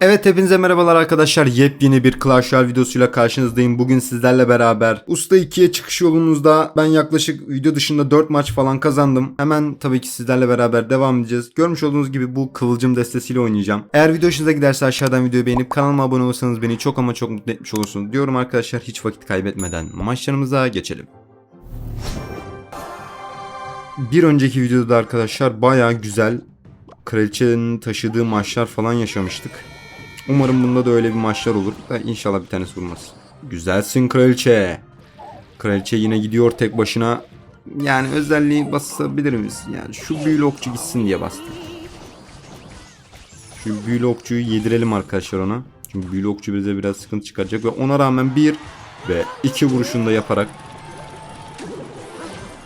Evet hepinize merhabalar arkadaşlar. Yepyeni bir Clash Royale videosuyla karşınızdayım. Bugün sizlerle beraber Usta 2'ye çıkış yolunuzda ben yaklaşık video dışında 4 maç falan kazandım. Hemen tabii ki sizlerle beraber devam edeceğiz. Görmüş olduğunuz gibi bu kıvılcım destesiyle oynayacağım. Eğer video hoşunuza giderse aşağıdan videoyu beğenip kanalıma abone olursanız beni çok ama çok mutlu etmiş olursunuz. Diyorum arkadaşlar hiç vakit kaybetmeden maçlarımıza geçelim. Bir önceki videoda arkadaşlar baya güzel kraliçenin taşıdığı maçlar falan yaşamıştık. Umarım bunda da öyle bir maçlar olur. Da inşallah bir tanesi vurmaz. Güzelsin kraliçe. Kraliçe yine gidiyor tek başına. Yani özelliği basabilir miyiz? Yani şu büyülü okçu gitsin diye bastım. Şu büyülü okçuyu yedirelim arkadaşlar ona. Çünkü büyülü okçu bize biraz sıkıntı çıkaracak. Ve ona rağmen bir ve iki vuruşunda yaparak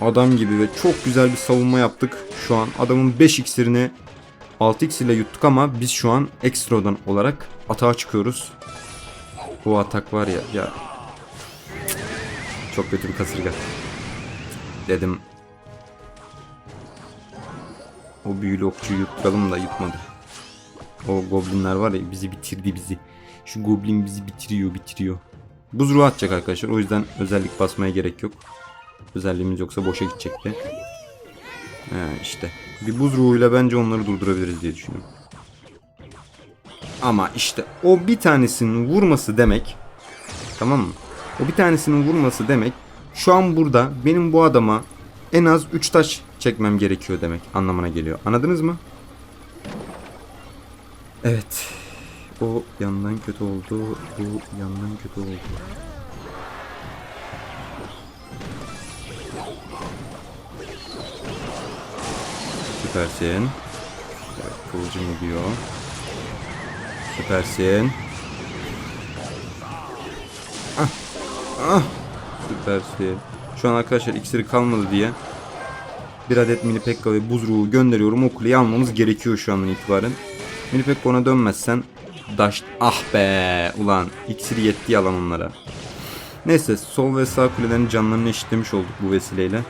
adam gibi ve çok güzel bir savunma yaptık. Şu an adamın 5 iksirini 6x ile yuttuk ama biz şu an ekstradan olarak atağa çıkıyoruz. Bu atak var ya ya çok kötü bir kasırga. Dedim o büyülü okçuyu yutturalım da yutmadı. O goblinler var ya bizi bitirdi bizi. Şu goblin bizi bitiriyor bitiriyor. Buz ruhu atacak arkadaşlar o yüzden özellik basmaya gerek yok. Özelliğimiz yoksa boşa gidecekti. He işte. Bir buz ruhuyla bence onları durdurabiliriz diye düşünüyorum. Ama işte o bir tanesinin vurması demek tamam mı? O bir tanesinin vurması demek şu an burada benim bu adama en az 3 taş çekmem gerekiyor demek anlamına geliyor. Anladınız mı? Evet. O yandan kötü oldu. Bu yandan kötü oldu. Süpersin. Evet, kılıcım gidiyor. Süpersin. Ah. Ah. Süpersin. Şu an arkadaşlar iksiri kalmadı diye bir adet mini pekka ve buz ruhu gönderiyorum. O kuleyi almamız gerekiyor şu andan itibaren. Mini pekka ona dönmezsen daş ah be ulan iksiri yetti yalan onlara. Neyse sol ve sağ kulelerin canlarını eşitlemiş olduk bu vesileyle.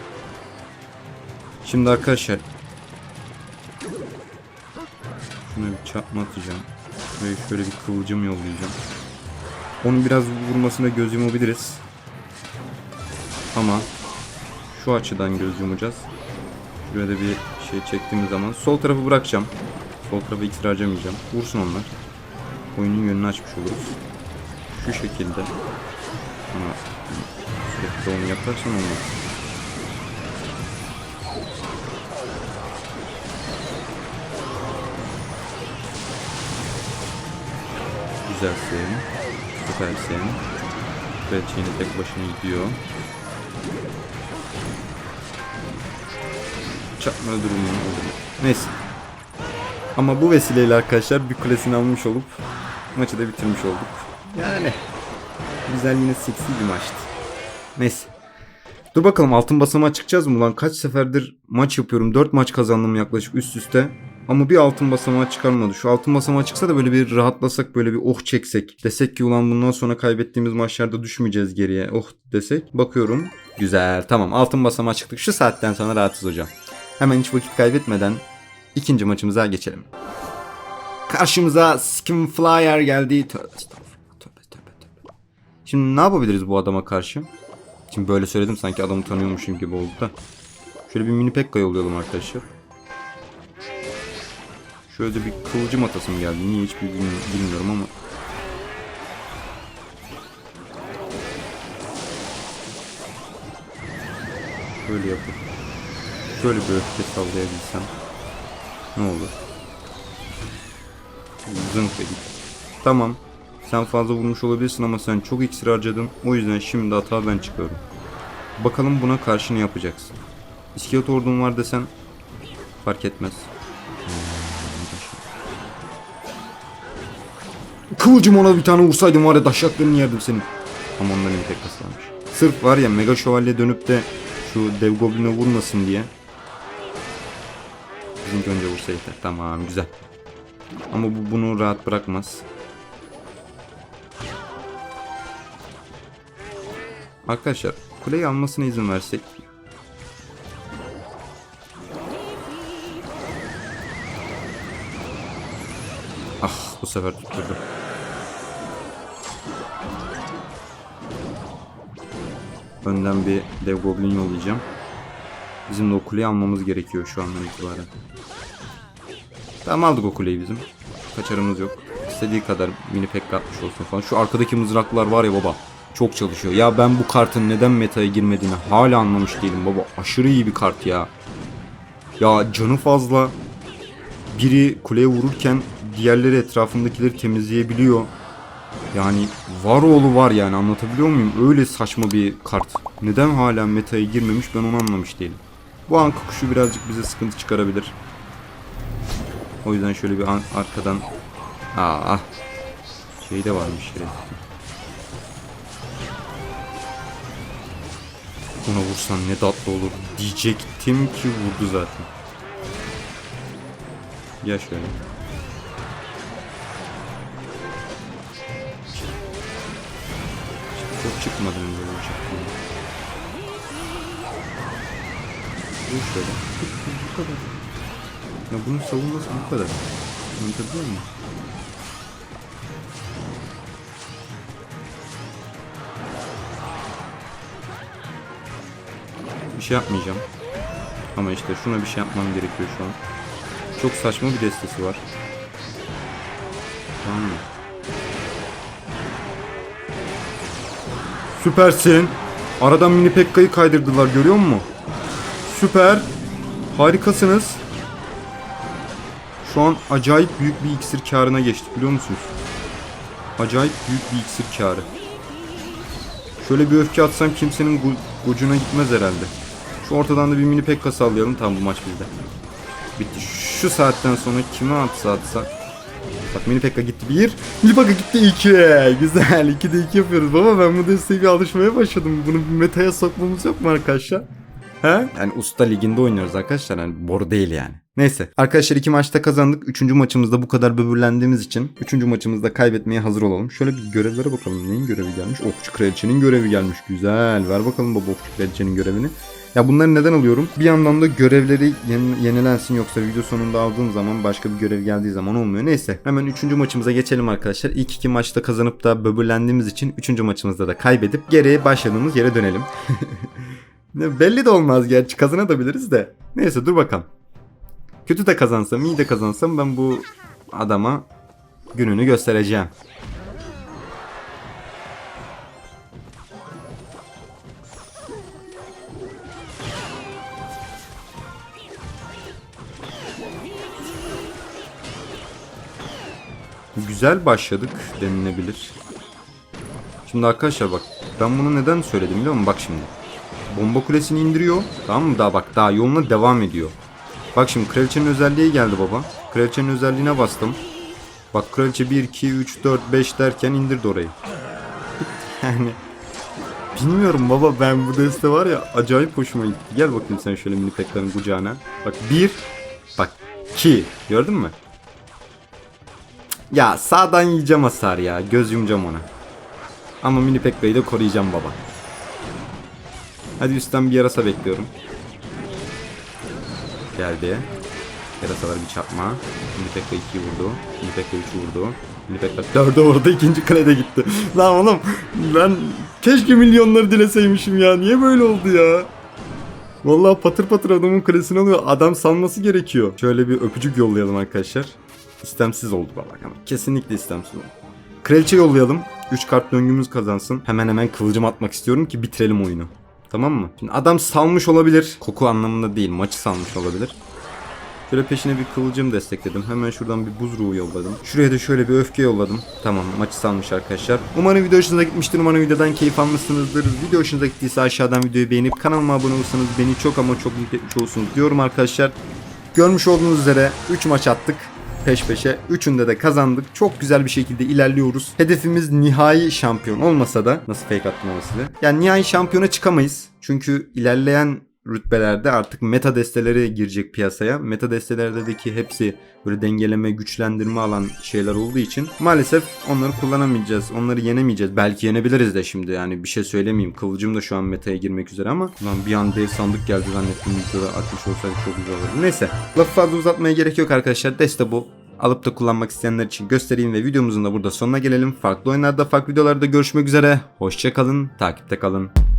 Şimdi arkadaşlar Şuna bir çarpma atacağım. Ve şöyle bir kıvılcım yollayacağım. Onun biraz vurmasına göz yumabiliriz. Ama şu açıdan göz yumacağız. Şuraya da bir şey çektiğimiz zaman sol tarafı bırakacağım. Sol tarafa iksir harcamayacağım. Vursun onlar. Oyunun yönünü açmış oluruz. Şu şekilde. Ama sürekli onu yaparsan olmaz. Güzelsin. Süpersin. Kraliçe yine tek başına gidiyor. Çarpma durumu. Neyse. Ama bu vesileyle arkadaşlar bir kulesini almış olup maçı da bitirmiş olduk. Yani güzel yine seksi bir maçtı. Neyse. Dur bakalım altın basamağa çıkacağız mı lan? Kaç seferdir maç yapıyorum. 4 maç kazandım yaklaşık üst üste. Ama bir altın basamağa çıkarmadı. Şu altın basamağa çıksa da böyle bir rahatlasak böyle bir oh çeksek. Desek ki ulan bundan sonra kaybettiğimiz maçlarda düşmeyeceğiz geriye. Oh desek. Bakıyorum. Güzel tamam altın basamağa çıktık. Şu saatten sonra rahatız hocam. Hemen hiç vakit kaybetmeden ikinci maçımıza geçelim. Karşımıza Skin Flyer geldi. Tövbe. Tövbe tövbe tövbe. Şimdi ne yapabiliriz bu adama karşı? Şimdi böyle söyledim sanki adamı tanıyormuşum gibi oldu da. Şöyle bir mini pekka yollayalım arkadaşlar. Şöyle bir kılıcım atasım geldi. Niye hiç bilmi- bilmiyorum ama. Böyle yapıp şöyle bir öfke sallayabilsem ne olur? Zınk dedik. Tamam. Sen fazla vurmuş olabilirsin ama sen çok iksir harcadın. O yüzden şimdi hata ben çıkıyorum. Bakalım buna karşı ne yapacaksın? İskelet ordun var desen fark etmez. Kıvılcım ona bir tane vursaydım var ya daşaklarını yerdim senin. Ama ondan iyi tek kaslanmış. Sırf var ya mega şövalye dönüp de şu dev gobline vurmasın diye. Bizimki önce vursa yeter. Tamam güzel. Ama bu bunu rahat bırakmaz. Arkadaşlar kuleyi almasına izin versek. Ah Bu sefer tutturdu. Önden bir dev goblin yollayacağım. Bizim de o almamız gerekiyor şu andan itibaren. Tamam aldık o bizim. Kaçarımız yok. İstediği kadar mini pek atmış olsun falan. Şu arkadaki mızraklar var ya baba. Çok çalışıyor. Ya ben bu kartın neden metaya girmediğini hala anlamış değilim baba. Aşırı iyi bir kart ya. Ya canı fazla. Biri kuleye vururken diğerleri etrafındakileri temizleyebiliyor. Yani var oğlu var yani anlatabiliyor muyum? Öyle saçma bir kart. Neden hala metaya girmemiş ben onu anlamış değilim. Bu anka kuşu birazcık bize sıkıntı çıkarabilir. O yüzden şöyle bir an- arkadan Aa, şey de varmış şeref. Ona vursan ne tatlı olur diyecektim ki vurdu zaten. Ya şöyle. Çok çıkmadım böyle uçaktan. Bu şöyle. Bu kadar. Ya bunun savunması bu kadar. Anlatabiliyor muyum? Bir şey yapmayacağım. Ama işte şuna bir şey yapmam gerekiyor şu an. Çok saçma bir destesi var. Tamam mı? Süpersin. Aradan mini pekkayı kaydırdılar görüyor musun? Süper. Harikasınız. Şu an acayip büyük bir iksir karına geçtik biliyor musunuz? Acayip büyük bir iksir karı. Şöyle bir öfke atsam kimsenin gu- gucuna gitmez herhalde. Şu ortadan da bir mini pekka sallayalım tamam bu maç bizde. Bitti. Şu saatten sonra kime atsa atsa. Bak mini pekka gitti bir. Mini pekka gitti iki. Güzel. İki de iki yapıyoruz. Baba ben bu desteğe alışmaya başladım. Bunu bir metaya sokmamız yok mu arkadaşlar? He? Yani usta liginde oynuyoruz arkadaşlar. Yani boru değil yani. Neyse. Arkadaşlar iki maçta kazandık. Üçüncü maçımızda bu kadar böbürlendiğimiz için. Üçüncü maçımızda kaybetmeye hazır olalım. Şöyle bir görevlere bakalım. Neyin görevi gelmiş? Okçu kraliçenin görevi gelmiş. Güzel. Ver bakalım baba okçu kraliçenin görevini. Ya bunları neden alıyorum? Bir yandan da görevleri yen- yenilensin yoksa video sonunda aldığım zaman başka bir görev geldiği zaman olmuyor. Neyse hemen 3. maçımıza geçelim arkadaşlar. İlk iki maçta kazanıp da böbürlendiğimiz için 3. maçımızda da kaybedip geri başladığımız yere dönelim. Ne, Belli de olmaz gerçi kazanabiliriz de. Neyse dur bakalım. Kötü de kazansam iyi de kazansam ben bu adama gününü göstereceğim. Güzel başladık denilebilir. Şimdi arkadaşlar bak ben bunu neden söyledim biliyor musun? Bak şimdi. Bomba kulesini indiriyor. Tamam mı? Daha bak daha yoluna devam ediyor. Bak şimdi kraliçenin özelliği geldi baba. Kraliçenin özelliğine bastım. Bak kraliçe 1, 2, 3, 4, 5 derken indirdi orayı. yani bilmiyorum baba ben bu deste var ya acayip hoşuma gitti. Gel bakayım sen şöyle mini peklerin kucağına. Bak 1, bak 2 gördün mü? Ya sağdan yiyeceğim hasar ya. Göz yumacağım ona. Ama mini Pekka'yı da koruyacağım baba. Hadi üstten bir yarasa bekliyorum. Geldi. Yarasalar bir çarpma. Mini Pekka 2 vurdu. Mini Pekka 3 vurdu. Mini Pekka 4'e vurdu. ikinci krede gitti. Lan oğlum ben keşke milyonları dileseymişim ya. Niye böyle oldu ya? Vallahi patır patır adamın kulesini alıyor. Adam salması gerekiyor. Şöyle bir öpücük yollayalım arkadaşlar. İstemsiz oldu baba ama kesinlikle istemsiz oldu. Kraliçe yollayalım. 3 kart döngümüz kazansın. Hemen hemen kılıcım atmak istiyorum ki bitirelim oyunu. Tamam mı? Şimdi adam salmış olabilir. Koku anlamında değil. Maçı salmış olabilir. Şöyle peşine bir kılıcım destekledim. Hemen şuradan bir buz ruhu yolladım. Şuraya da şöyle bir öfke yolladım. Tamam maçı salmış arkadaşlar. Umarım video hoşunuza gitmiştir. Umarım videodan keyif almışsınızdır. Video hoşunuza gittiyse aşağıdan videoyu beğenip kanalıma abone olursanız beni çok ama çok mutlu etmiş olursunuz diyorum arkadaşlar. Görmüş olduğunuz üzere 3 maç attık peş peşe. Üçünde de kazandık. Çok güzel bir şekilde ilerliyoruz. Hedefimiz nihai şampiyon olmasa da nasıl fake attım ama. Yani nihai şampiyona çıkamayız. Çünkü ilerleyen rütbelerde artık meta desteleri girecek piyasaya. Meta destelerdeki hepsi böyle dengeleme, güçlendirme alan şeyler olduğu için maalesef onları kullanamayacağız. Onları yenemeyeceğiz. Belki yenebiliriz de şimdi yani bir şey söylemeyeyim. Kıvılcım da şu an metaya girmek üzere ama lan bir an dev sandık geldi zannettim videoda atmış olsaydı çok güzel olurdu. Neyse lafı fazla uzatmaya gerek yok arkadaşlar. Deste bu. alıp da kullanmak isteyenler için göstereyim ve videomuzun da burada sonuna gelelim. Farklı oyunlarda farklı videolarda görüşmek üzere. Hoşçakalın, takipte kalın.